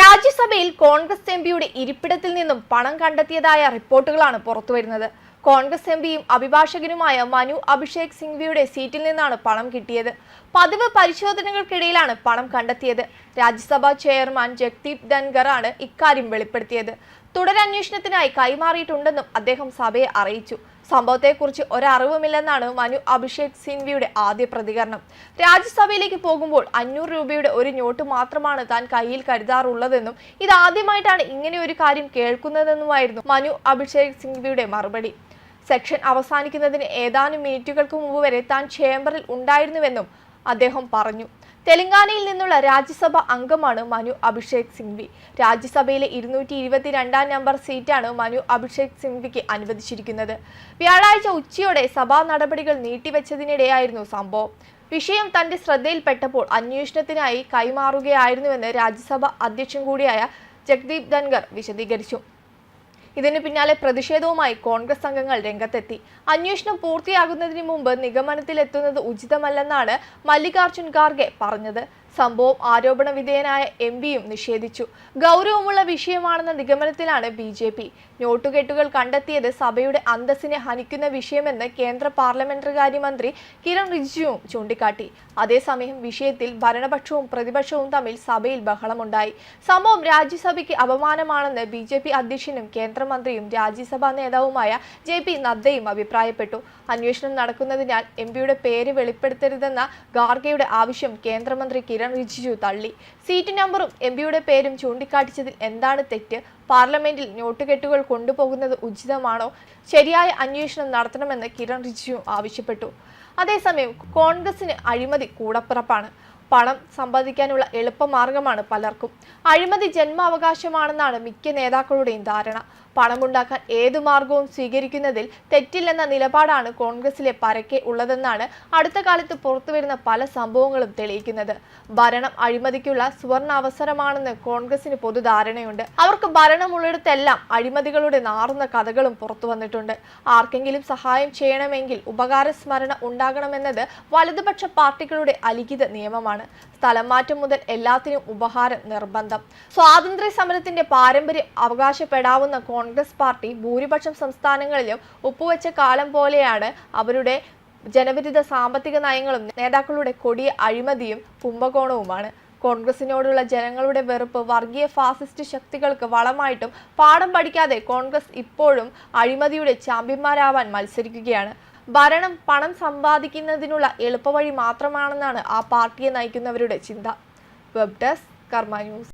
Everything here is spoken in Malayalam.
രാജ്യസഭയിൽ കോൺഗ്രസ് എം പിയുടെ ഇരിപ്പിടത്തിൽ നിന്നും പണം കണ്ടെത്തിയതായ റിപ്പോർട്ടുകളാണ് പുറത്തുവരുന്നത്. കോൺഗ്രസ് എം പിയും അഭിഭാഷകനുമായ മനു അഭിഷേക് സിംഗ്വിയുടെ സീറ്റിൽ നിന്നാണ് പണം കിട്ടിയത്. പതിവ് പരിശോധനകൾക്കിടയിലാണ് പണം കണ്ടെത്തിയത്. രാജ്യസഭാ ചെയർമാൻ ജഗ്ദീപ് ധൻഗറാണ് ഇക്കാര്യം വെളിപ്പെടുത്തിയത്. തുടരന്വേഷണത്തിനായി കൈമാറിയിട്ടുണ്ടെന്നും അദ്ദേഹം സഭയെ അറിയിച്ചു. സംഭവത്തെക്കുറിച്ച് ഒരറിവുമില്ലെന്നാണ് മനു അഭിഷേക് സിൻവിയുടെ ആദ്യ പ്രതികരണം. രാജ്യസഭയിലേക്ക് പോകുമ്പോൾ അഞ്ഞൂറ് രൂപയുടെ ഒരു നോട്ട് മാത്രമാണ് താൻ കയ്യിൽ കരുതാറുള്ളതെന്നും ഇതാദ്യമായിട്ടാണ് ഇങ്ങനെ ഒരു കാര്യം കേൾക്കുന്നതെന്നുമായിരുന്നു മനു അഭിഷേക് സിൻവിയുടെ മറുപടി. സെക്ഷൻ അവസാനിക്കുന്നതിന് ഏതാനും മിനിറ്റുകൾക്ക് മുമ്പ് വരെ താൻ ചേംബറിൽ ഉണ്ടായിരുന്നുവെന്നും അദ്ദേഹം പറഞ്ഞു. തെലങ്കാനയിൽ നിന്നുള്ള രാജ്യസഭ അംഗമാണ് മനു അഭിഷേക് സിംഗ്വി. രാജ്യസഭയിലെ ഇരുന്നൂറ്റി ഇരുപത്തിരണ്ടാം നമ്പർ സീറ്റാണ് മനു അഭിഷേക് സിംഗ്വിക്ക് അനുവദിച്ചിരിക്കുന്നത്. വ്യാഴാഴ്ച ഉച്ചയോടെ സഭാ നടപടികൾ നീട്ടിവെച്ചതിനിടെയായിരുന്നു സംഭവം. വിഷയം തന്റെ ശ്രദ്ധയിൽപ്പെട്ടപ്പോൾ അന്വേഷണത്തിനായി കൈമാറുകയായിരുന്നുവെന്ന് രാജ്യസഭ അധ്യക്ഷൻ കൂടിയായ ജഗ്ദീപ് ധൻഗർ വിശദീകരിച്ചു. ഇതിന് പിന്നാലെ പ്രതിഷേധവുമായി കോൺഗ്രസ് അംഗങ്ങൾ രംഗത്തെത്തി. അന്വേഷണം പൂർത്തിയാകുന്നതിന് മുമ്പ് നിഗമനത്തിലെത്തുന്നത് ഉചിതമല്ലെന്നാണ് മല്ലികാർജുൻ ഖാർഗെ പറഞ്ഞത്. സംഭവം ആരോപണ വിധേയനായ എം പിയും നിഷേധിച്ചു. ഗൗരവമുള്ള വിഷയമാണെന്ന നിഗമനത്തിലാണ് ബി ജെ പി നോട്ടുകെട്ടുകൾ കണ്ടെത്തിയത് സഭയുടെ അന്തസ്സിനെ ഹനിക്കുന്ന വിഷയമെന്ന് കേന്ദ്ര പാർലമെന്ററി കാര്യമന്ത്രി കിരൺ റിജിജുവും ചൂണ്ടിക്കാട്ടി. അതേസമയം വിഷയത്തിൽ ഭരണപക്ഷവും പ്രതിപക്ഷവും തമ്മിൽ സഭയിൽ ബഹളമുണ്ടായി. സംഭവം രാജ്യസഭയ്ക്ക് അപമാനമാണെന്ന് ബി ജെ പി അധ്യക്ഷനും കേന്ദ്രമന്ത്രിയും രാജ്യസഭാ നേതാവുമായ ജെ പി നദ്ദയും അഭിപ്രായപ്പെട്ടു. അന്വേഷണം നടക്കുന്നതിനാൽ എം പിയുടെ പേര് വെളിപ്പെടുത്തരുതെന്ന ഗാർഗയുടെ ആവശ്യം കേന്ദ്രമന്ത്രി കിരൺ റിജിജു തള്ളി. സീറ്റ് നമ്പറും എം പിയുടെ പേരും ചൂണ്ടിക്കാട്ടിച്ചതിൽ എന്താണ് തെറ്റ്? പാർലമെന്റിൽ നോട്ടുകെട്ടുകൾ കൊണ്ടുപോകുന്നത് ഉചിതമാണോ? ശരിയായ അന്വേഷണം നടത്തണമെന്ന് കിരൺ റിജിജു ആവശ്യപ്പെട്ടു. അതേസമയം കോൺഗ്രസിന് അഴിമതി കൂടപ്പിറപ്പാണ്. പണം സമ്പാദിക്കാനുള്ള എളുപ്പമാർഗമാണ് പലർക്കും. അഴിമതി ജന്മാവകാശമാണെന്നാണ് മിക്ക നേതാക്കളുടെയും ധാരണ. പണമുണ്ടാക്കാൻ ഏതു മാർഗവും സ്വീകരിക്കുന്നതിൽ തെറ്റില്ലെന്ന നിലപാടാണ് കോൺഗ്രസിലെ പരക്കെ ഉള്ളതെന്നാണ് അടുത്ത കാലത്ത് പുറത്തുവരുന്ന പല സംഭവങ്ങളും തെളിയിക്കുന്നത്. ഭരണം അഴിമതിക്കുള്ള സുവർണ അവസരമാണെന്ന് കോൺഗ്രസിന് പൊതുധാരണയുണ്ട്. അവർക്ക് ഭരണമുള്ളിടത്തെല്ലാം അഴിമതികളുടെ നാറുന്ന കഥകളും പുറത്തു വന്നിട്ടുണ്ട്. ആർക്കെങ്കിലും സഹായം ചെയ്യണമെങ്കിൽ ഉപകാര സ്മരണ ഉണ്ടാകണമെന്നത് വലതുപക്ഷ പാർട്ടികളുടെ അലിഖിത നിയമമാണ്. സ്ഥലം മാറ്റം മുതൽ എല്ലാത്തിനും ഉപഹാരം നിർബന്ധം. സ്വാതന്ത്ര്യ സമരത്തിന്റെ പാരമ്പര്യം അവകാശപ്പെടാവുന്ന കോൺഗ്രസ് പാർട്ടി ഭൂരിപക്ഷം സംസ്ഥാനങ്ങളിലും ഒപ്പുവെച്ച കാലം പോലെയാണ് അവരുടെ ജനവിരുദ്ധ സാമ്പത്തിക നയങ്ങളും നേതാക്കളുടെ കൊടിയ അഴിമതിയും കുംഭകോണവുമാണ്. കോൺഗ്രസിനോടുള്ള ജനങ്ങളുടെ വെറുപ്പ് വർഗീയ ഫാസിസ്റ്റ് ശക്തികൾക്ക് വളമായിട്ടും പാഠം പഠിക്കാതെ കോൺഗ്രസ് ഇപ്പോഴും അഴിമതിയുടെ ചാമ്പ്യന്മാരാവാൻ മത്സരിക്കുകയാണ്. ഭരണം പണം സമ്പാദിക്കുന്നതിനുള്ള എളുപ്പവഴി മാത്രമാണെന്നാണ് ആ പാർട്ടിയെ നയിക്കുന്നവരുടെ ചിന്ത. Web desk Karma news.